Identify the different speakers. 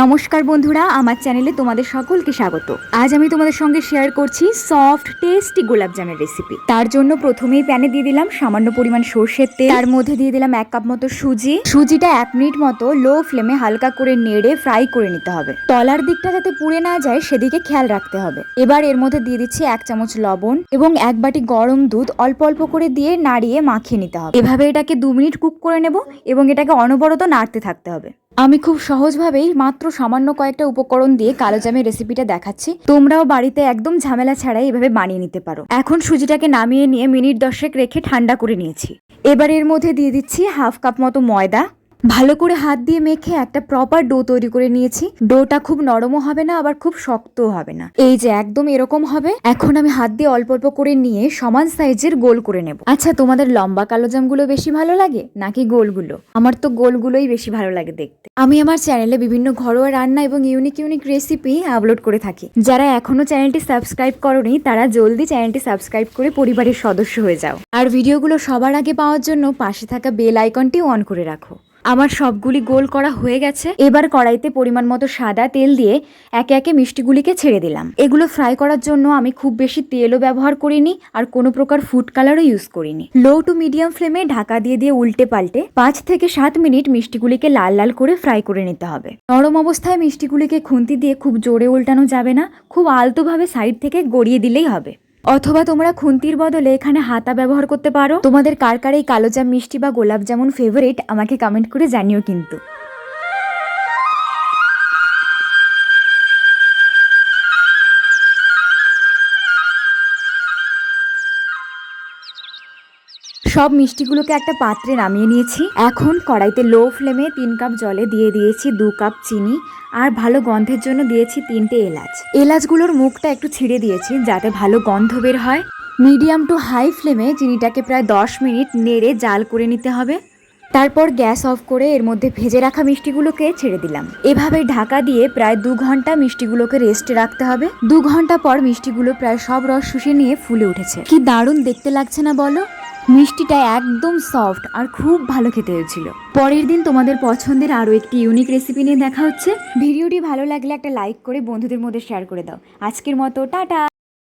Speaker 1: নমস্কার বন্ধুরা, আমার চ্যানেলে তোমাদের সকলকে স্বাগত। আজ আমি তোমাদের সঙ্গে শেয়ার করছি সফট টেস্টি গোলাপজামের রেসিপি তার জন্য প্রথমেই প্যানে দিয়ে দিলাম সামান্য পরিমাণ সর্ষের তেল। তার মধ্যে দিয়ে দিলাম এক কাপ মতো সুজি। সুজিটা এক মিনিট মতো লো ফ্লেমে হালকা করে নেড়ে ফ্রাই করে নিতে হবে। তলার দিকটা যাতে পুড়ে না যায়, সেদিকে খেয়াল রাখতে হবে। এবার এর মধ্যে দিয়ে দিচ্ছি এক চামচ লবণ এবং এক বাটি গরম দুধ অল্প অল্প করে দিয়ে নাড়িয়ে মাখিয়ে নিতে হবে। এভাবে এটাকে দু মিনিট কুক করে নেব এবং এটাকে অনবরত নাড়তে থাকতে হবে। আমি খুব সহজভাবেই মাত্র সামান্য কয়েকটা উপকরণ দিয়ে কালো জামের রেসিপিটা দেখাচ্ছি। তোমরাও বাড়িতে একদম ঝামেলা ছাড়াই এভাবে বানিয়ে নিতে পারো। এখন সুজিটাকে নামিয়ে নিয়ে মিনিট দশেক রেখে ঠান্ডা করে নিয়েছি। এবার এর মধ্যে দিয়ে দিচ্ছি হাফ কাপ মতো ময়দা। ভালো করে হাত দিয়ে মেখে একটা প্রপার ডো তৈরি করে নিয়েছি। ডোটা খুব নরমও হবে না, আবার খুব শক্তও হবে না। এই যে একদম এরকম হবে, এখন আমি হাত দিয়ে অল্প অল্প করে নিয়ে সমান সাইজের গোল করে নেব। আচ্ছা তোমাদের লম্বা কালো জামগুলো বেশি ভালো লাগে, নাকি গোলগুলো? আমার তো গোলগুলোই বেশি ভালো লাগে দেখতে। আমি আমার চ্যানেলে বিভিন্ন ঘরোয়া রান্না এবং ইউনিক ইউনিক রেসিপি আপলোড করে থাকি। যারা এখনও চ্যানেলটি সাবস্ক্রাইব করনি, তারা জলদি চ্যানেলটি সাবস্ক্রাইব করে পরিবারের সদস্য হয়ে যাও। আর ভিডিওগুলো সবার আগে পাওয়ার জন্য পাশে থাকা বেল আইকনটি অন করে রাখো। আমার সবগুলি গোল করা হয়ে গেছে। এবার কড়াইতে পরিমাণ মতো সাদা তেল দিয়ে একে একে মিষ্টিগুলিকে ছেড়ে দিলাম। এগুলো ফ্রাই করার জন্য আমি খুব বেশি তেলও ব্যবহার করিনি আর কোনো প্রকার ফুড কালারও ইউজ করিনি। লো টু মিডিয়াম ফ্লেমে ঢাকা দিয়ে দিয়ে উল্টে পাল্টে পাঁচ থেকে সাত মিনিট মিষ্টিগুলিকে লাল লাল করে ফ্রাই করে নিতে হবে। নরম অবস্থায় মিষ্টিগুলিকে খুন্তি দিয়ে খুব জোরে উল্টানো যাবে না, খুব আলতোভাবে সাইড থেকে গড়িয়ে দিলেই হবে। অথবা তোমরা খুন্তির বদলে এখানে হাতা ব্যবহার করতে পারো। তোমাদের কার কার এই কালোজাম মিষ্টি বা গোলাপ জামুন ফেভারিট আমাকে কমেন্ট করে জানিও কিন্তু। সব মিষ্টিগুলোকে একটা পাত্রে নামিয়ে নিয়েছি। এখন কড়াইতে লো ফ্লেমে তিন কাপ জলে দিয়ে দিয়েছি দু কাপ চিনি আর ভালো গন্ধের জন্য দিয়েছি তিনটে এলাচ। এলাচগুলোর মুখটা একটু ছিঁড়ে দিয়েছি যাতে ভালো গন্ধ বের হয়। মিডিয়াম টু হাই ফ্লেমে চিনিটাকে প্রায় দশ মিনিট নেড়ে জাল করে নিতে হবে। তারপর গ্যাস অফ করে এর মধ্যে ভেজে রাখা মিষ্টিগুলোকে ছেড়ে দিলাম। এভাবে ঢাকা দিয়ে প্রায় দু ঘণ্টা মিষ্টিগুলোকে রেস্টে রাখতে হবে। দু ঘণ্টা পর মিষ্টিগুলো প্রায় সব রস শুষে নিয়ে ফুলে উঠেছে। কি দারুণ দেখতে লাগছে না বলো? মিষ্টিটা একদম সফট আর খুব ভালো খেতে হয়েছিল। পরের দিন তোমাদের পছন্দের আরও একটি ইউনিক রেসিপি নিয়ে দেখা হচ্ছে। ভিডিওটি ভালো লাগলে একটা লাইক করে বন্ধুদের মধ্যে শেয়ার করে দাও। আজকের মতো, টাটা!